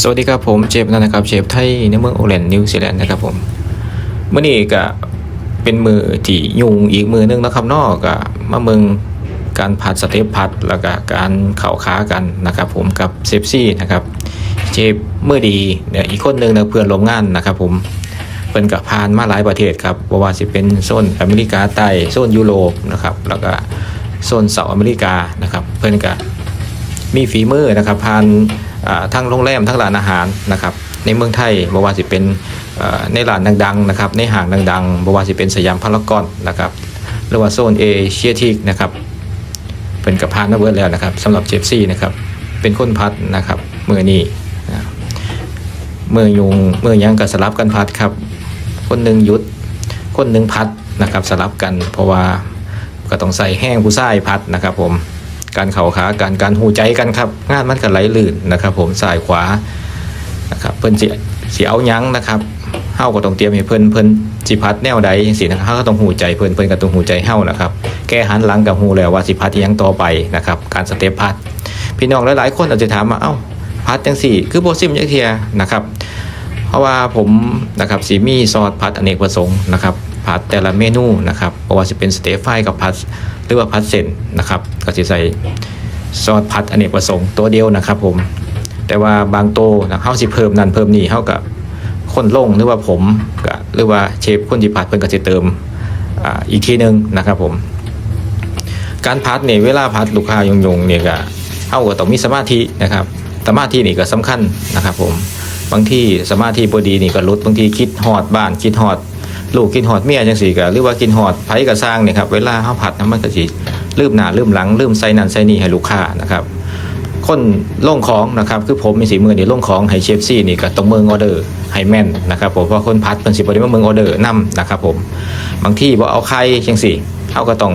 สวัสดีครับผมเชฟนันนะครับเชฟไทยในเมืองโอแลนด์นิวซีแลนด์นะครับผมเมื่อนี้ก็เป็นมือที่ยุงอีกมือนึงนะครับนอกก็มาเมืองการผัดสเตปผัดแล้วก็การเข่าขากันนะครับผมกับเซฟซี่นะครับเชฟมือดีเนี่ยอีกคนหนึ่งนะเพื่อนร่วมงานนะครับผมเพิ่นกับพานมาหลายประเทศครับบ่ว่าสิเป็นโซนอเมริกาใต้โซนยุโรปนะครับแล้วก็โซนเซาอเมริกานะครับเพิ่นก็มีฝีมือนะครับผ่าน ทั้งโรงแรมทั้งร้านอาหารนะครับในเมืองไทยบ่ว่าสิเป็นในร้านดังๆนะครับในห้างดังๆบ่ว่าสิเป็นสยามพารากอนนะครับหรือว่าโซนเอเชียทีกนะครับเป็นกับพานมาเบิร์แล้วนะครับสำหรับเจฟซี่นะครับเป็นคนพัดนะครับเมือนี้นะมือยุงมือยังก็สลับกันพัดครับคนหนึ่งยุดคนหนึ่งพัดนะครับสลับกันเพราะว่าก็ต้องใส่แห้งผู้ชายพัดนะครับผม การเข่าขาการการหูใจกันครับ งานมันก็ไหลลื่นนะครับ ผมสายขวานะครับเพิ่นสิสิเอายั้งนะครับเฮาก็ต้องเตรียมให้เพิ่นเพิ่นสิพัดแนวใดจังซี่นะครับเฮาก็ต้องหูใจเพิ่นเพิ่นก็ต้องหูใจเฮานะครับ แก้หันหลังกับหูแล้วว่าสิพัดยังต่อไปนะครับ การสเต็ปพัด พี่น้องหลายๆคนอาจจะถามว่าเอ้าพัดจังซี่ คือบ่ซิมจักเทียนะครับ เพราะว่าผมนะครับสีมีซอสผัดอเนกประสงค์นะครับ ผัดแต่ละเมนูนะครับเพราะว่าจะเป็นสเตฟไฟกับผัดหรือว่าผัดเส้นนะครับก็จะใส่ซอสผัดอเนกประสงค์ตัวเดียวนะครับผมแต่ว่าบางโตนะเขาสิเพิ่มนั่นเพิ่มนี่เขากับคนลงหรือว่าผมก็หรือว่าเชฟคนที่ผัดเพิ่นก็จะเติมอ่าอีกทีหนึงนะครับผม การพัดเนี่ยเวลาพัดลูกค้ายงๆเนี่ยก็เฮาก็ต้องมีสมาธินะครับสมาธินี่ก็สำคัญนะครับผมบางที่สมาธิบ่ดีนี่ก็ลดบางทีคิดฮอดบ้านคิดฮอด ลูกคิดฮอดเมียจังซี่ก็หรือว่าคิดฮอดไผ่ก็สร้างเนี่ยครับเวลาเฮาผัดนะมันก็สิลืมหน้าลืมหลังลืมใส่นั่นใส่นี่ให้ลูกค้านะครับคนล่งของนะครับคือผมมีสีมือนี่ล่งของให้เชฟซี่นี่ก็ต้องเมืองออเดอร์ให้แม่นนะครับผมเพราะคนพัดเป็นสิบริมาเมืองออเดอร์นํนะครับผมบางที่บ่เอาไข่จังสี่เขาก็ต้อง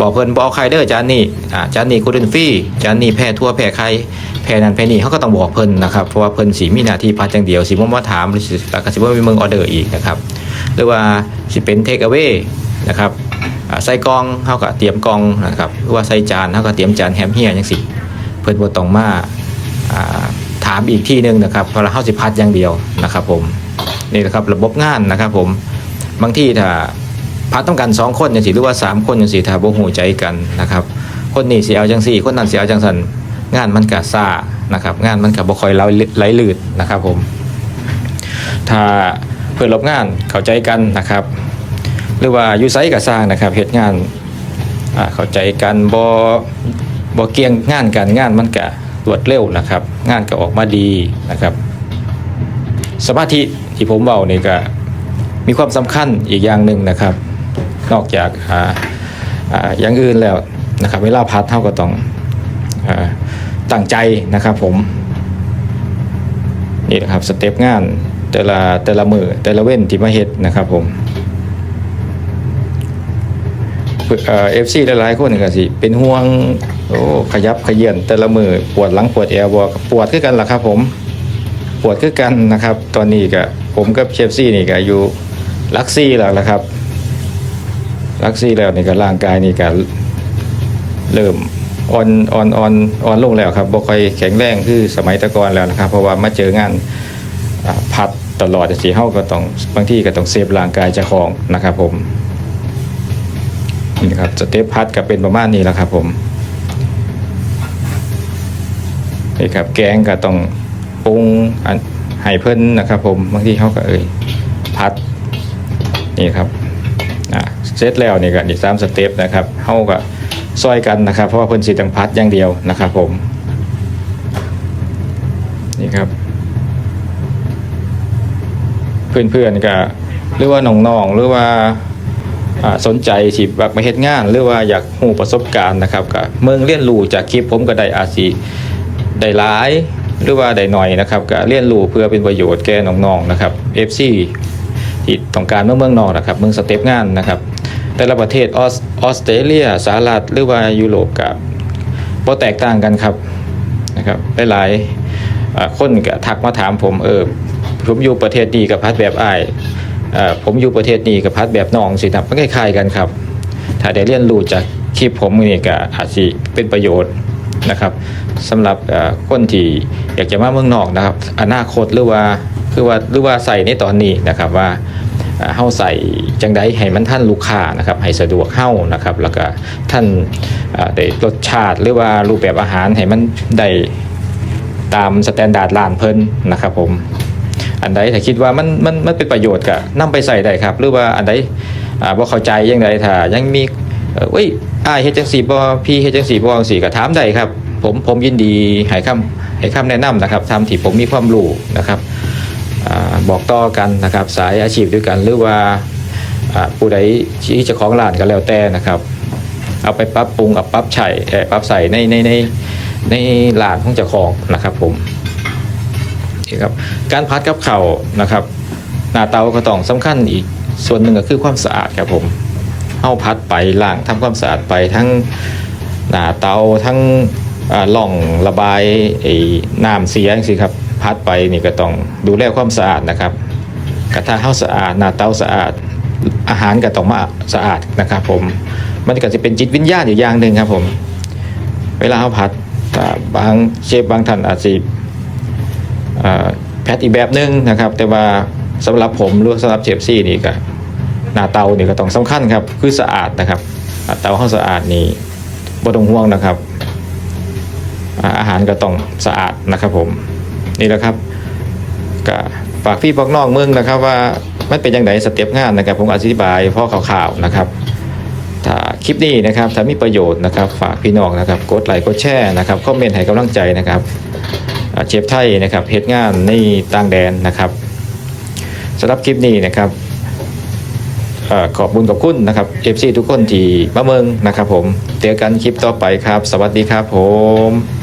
บอกเพิ่นบ่เอาไข่เด้อจานนี้อ่าจานนี้กลูเตนฟรีจานนี้แพ้ทั่วแพ้ไข่แพ้นั่นแพ้นี่เขาก็ต้องบอกเพิ่นนะครับเพราะว่าเพิ่นสีมีหน้าที่พัดอย่างเดียวสิบ่มาถามหรือสิแล้วก็สิบ่มีเมืองออเดอร์อีกนะครับ หรือว่าสิเป็นเทคเอา a y นะครับใส่กองเขาก็เตรียมกองนะครับหรือว่าใส่จานเขาก็เตรียมจานแฮมเฮียจังซี่เพิ่นบตองมาถามอีกที่หนึ่งนะครับเพราะเราเฮาสิพัดอย่างเดียวนะครับผมนี่แหละครับระบบงานนะครับผมบางที่ถ้าพัดต้องกันสองคนจังซี่หรือว่าสามคนจังซี่ถ้าบ่ฮู้ใจกันนะครับ คนนี้สิเอาจังซี่คนนั้นสิเอาจังซั่นงานมันก็ซ่านะครับ งานมันก็บ่คอยไหลไหลลื่นนะครับผมถ้า เพื่อนร่วมงานเข้าใจกันนะครับ หรือว่าอยู่ไซก็สร้างนะครับเฮ็ดงานอ่าเข้าใจกันบอบอเกียงงานกันงานมันก็รวดเร็วนะครับ งานก็ออกมาดีนะครับ สมาธิที่ผมเบานี่ก็มีความสำคัญอีกอย่างหนึ่งนะครับ นอกจากอ่าอ่าอย่างอื่นแล้วนะครับเวลาพัดเท่าก็ต้องอาตั้งใจนะครับผมนี่นะครับสเต็ปงาน แต่ละแต่ละมือแต่ละเว้นที่มาเฮ็ดนะครับผมเอฟซีหลายๆคนก็สิเป็นห่วงโอ้ขยับขยื่นแต่ละมือปวดหลังปวดแอวบ่ปวดคือกันล่ะครับผมปวดคือกันนะครับ ตอนนี้ก็ผมกับเชฟซี่นี่ก็อยู่ลักซี่แล้วละครับลักซี่แล้วนี่ก็ร่างกายนี่ก็เริ่มอ่อนอ่อนอ่อนอ่อนลงแล้วครับบ่ค่อยแข็งแรงคือสมัยตะกอนแล้วนะครับ เพราะว่ามาเจองาน พัดตลอดสิเฮาก็ต้องบางที่ก็ต้องเซฟร่างกายเจ้าของนะครับผมนี่นะครับสเต็ปพัดก็เป็นประมาณนี้แหละครับผมนี่ครับแกงก็ต้องปรุงให้เพิ่นนะครับ ผมบางทีเขาก็เอ่ยพัดนี่ครับเสร็จแล้วนี่ก็นี่สามสเต็ปนะครับเขาก็ซอยกันนะครับ เพราะว่าเพิ่นสิต้องพัดอย่างเดียวนะครับ ผมนี่ครับ เพื่อนๆก็หรือว่าน้องๆหรือว่าสนใจที่อยากมาเฮ็ดงาน หรือว่าอยากหูประสบการณ์นะครับก็เมืองเรียนรู้จากคลิปผมก็ได้อาจสิได้หลายหรือว่าได้หน่อยนะครับก็เรียนรู้เพื่อเป็นประโยชน์แก่น้องๆนะครับ FC ที่ต้องการเมืองเมืองนอกนะครับเมืองสเต็ปงานนะครับ แต่ละประเทศออสออสเตรเลียสหรัฐหรือว่ายุโรปกับบ่แตกต่างกันครับนะครับหลายๆคนก็ทักมาถามผมเออ ผมอยู่ประเทศนี้กับพัดแบบอ้ายผมอยู่ประเทศนี้กับพัดแบบน้องสิครับมันคล้ายๆกันครับ ถ้าได้เรียนรู้จากคลิปผมนี่ก็อาจสิเป็นประโยชน์นะครับสำหรับคนที่อยากจะมาเมืองนอกนะครับ อนาคตหรือว่าคือว่าหรือว่าใส่ในตอนนี้นะครับว่าเอ่อเฮาใส่จังไดให้มันท่านลูกค้านะครับให้สะดวกเฮานะครับแล้วก็ท่านได้รสชาติหรือว่ารูปแบบอาหารให้มันได้ตามสแตนดาร์ดร้านเพิ่นนะครับผม อันใดถ้าคิดว่ามันมันมันเป็นประโยชน์ก็นำไปใส่ได้ครับ หรือว่าอันใดอ่าบ่เข้าใจยังไงถ้ายังมีเอ่อเอ้ยอ้ายเฮ็ดจังซี่บ่พี่เฮ็ดจังซี่บ่จังซี่ก็ถามได้ครับ ผมผมยินดีให้คำให้คำแนะนำนะครับทำที่ผมมีความรู้นะครับอ่าบอกต่อกันนะครับสายอาชีพด้วยกันหรือว่าอ่าผู้ใดที่จะของร้านก็แล้วแต่นะครับ เอาไปปรับปรุงเอาปรับใช้เอ่อปรับใส่ในในในในร้านของเจ้าของนะครับผม ครับการพัดกับเข่านะครับ หน้าเตาก็ต้องสำคัญอีกส่วนหนึ่งก็คือความสะอาดครับผมเอาพัดไปล้างทำความสะอาดไปทั้งหน้าเตาทั้งหล่องระบายไอ้น้ำเสียสิครับพัดไปนี่ก็ต้องดูแลความสะอาดนะครับ กระทะเฮาสะอาดหน้าเตาสะอาดอาหารก็ต้องมาสะอาดนะครับ ผมมันก็จะเป็นจิตวิญญาณอยู่อย่างหนึ่งครับผม เวลาเขาพัดบางเชฟบางท่านอาจจะ แพทอีกแบบหนึงนะครับ แต่ว่าสำหรับผมหรือสำหรับเชฟซี่นี่ก็หน้าเตานี่ก็ต้องสำคัญครับ คือสะอาดนะครับเตาห้องสะอาดนี่บ่ต้องห่วงนะครับ อาหารก็ต้องสะอาดนะครับผมนี่แหละครับก็ฝากพี่พอกนองเมืองนะครับ ว่ามันเป็นยังไงสเต็ปงานนะครับ ผมอธิบายพ่อข่าวๆนะครับถ้าคลิปนี้นะครับถ้ามีประโยชน์นะครับ ฝากพี่น้องนะครับ กดไลค์กดแชร์นะครับคอมเมนต์ให้กำลังใจนะครับ เชฟไทยนะครับเหตุงานในต่างแดนนะครับสำหรับคลิปนี้นะครับอขอบบุญขอบคุณนะครับเชฟซีทุกคนที่มาเมืองนะครับผมเจอกันคลิปต่อไปครับ สวัสดีครับผม